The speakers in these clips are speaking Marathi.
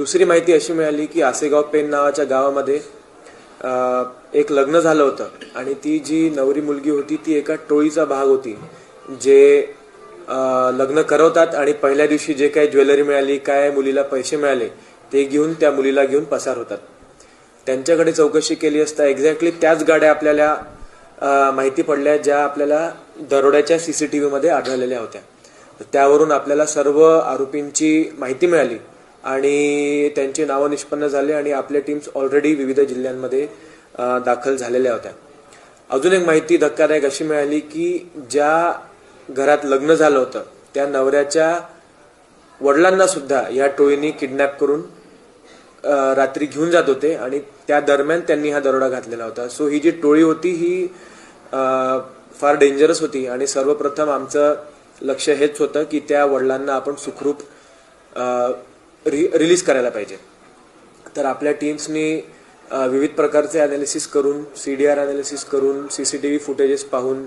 दुसरी माहिती अशी मिळाली की आसेगाव पेन नावाच्या गावामध्ये एक लग्न झालं होतं आणि ती जी नवरी मुलगी होती ती एका टोळीचा भाग होती जे लग्न करवतात आणि पहिल्या दिवशी जे काही ज्वेलरी मिळाली काय मुलीला पैसे मिळाले ते घेऊन त्या मुलीला घेऊन पसार होतात. त्यांच्याकडे चौकशी केली असता एक्झॅक्टली त्याच गाड्या आपल्याला माहिती पडल्या ज्या आपल्याला दरोड्याच्या सीसीटीव्ही मध्ये आढळलेल्या होत्या. त्यावरून आपल्याला सर्व आरोपींची माहिती मिळाली. आणि त्यांची नावं निष्पन्न झाले आणि आपल्या टीम्स ऑलरेडी विविध जिल्ह्यांमध्ये दाखल झालेल्या होत्या. अजून एक माहिती धक्कादायक अशी मिळाली की ज्या घरात लग्न झालं होतं त्या नवऱ्याच्या वडिलांना सुद्धा या टोळीने किडनॅप करून रात्री घेऊन जात होते आणि त्या दरम्यान त्यांनी हा दरोडा घातलेला होता. सो ही जी टोळी होती ही फार डेंजरस होती आणि सर्वप्रथम आमचं लक्ष हेच होतं की त्या वडिलांना आपण सुखरूप रि रिलीज करायला पाहिजे. तर आपल्या टीम्सनी विविध प्रकारचे अनालिसिस करून सी डी आर अनालिसिस करून C C T V footages पाहून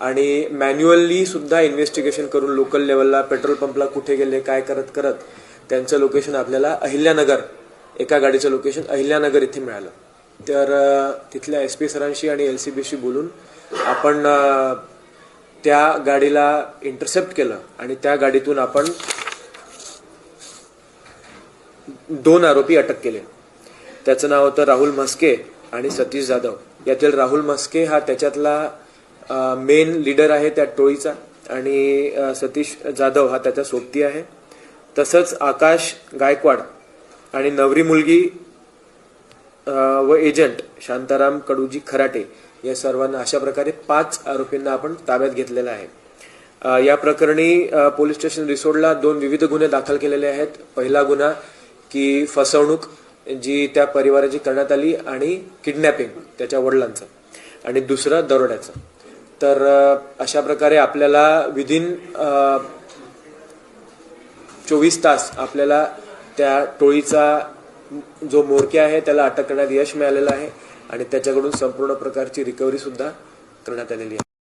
आणि मॅन्युअली सुद्धा इन्व्हेस्टिगेशन करून लोकल लेवलला पेट्रोल पंपला कुठे गेले काय करत करत त्यांचं लोकेशन आपल्याला अहिल्यानगर एका गाडीचं लोकेशन अहिल्यानगर इथे मिळालं. तर तिथल्या एस पी सरांशी आणि एल सी बीशी बोलून आपण त्या गाडीला इंटरसेप्ट केलं आणि त्या गाडीतून आपण दोन आरोपी अटक केले. त्याचं नाव होतं राहुल म्हस्के आणि सतीश जाधव. यातील राहुल म्हस्के हा त्याच्यातला मेन लीडर आहे त्या टोळीचा आणि सतीश जाधव हा त्याचा सोबती आहे. तसंच आकाश गायकवाड आणि नवरी मुलगी व एजंट शांताराम कडूजी खराटे या सर्वांना अशा प्रकारे पाच आरोपींना आपण ताब्यात घेतलेला आहे. या प्रकरणी पोलीस स्टेशन रिसोडला दोन विविध गुन्हे दाखल केलेले आहेत. पहिला गुन्हा की फसवणूक जी त्या परिवाराची करण्यात आली आणि किडनॅपिंग त्याच्या वडिलांचं आणि दुसरं दरोड्याचं. तर अशा प्रकारे आपल्याला विदिन चोवीस तास आपल्याला त्या टोळीचा जो मोरक्या आहे त्याला अटक करण्यात यश मिळालेलं आहे आणि त्याच्याकडून संपूर्ण प्रकारची रिकव्हरी सुद्धा करण्यात आलेली आहे.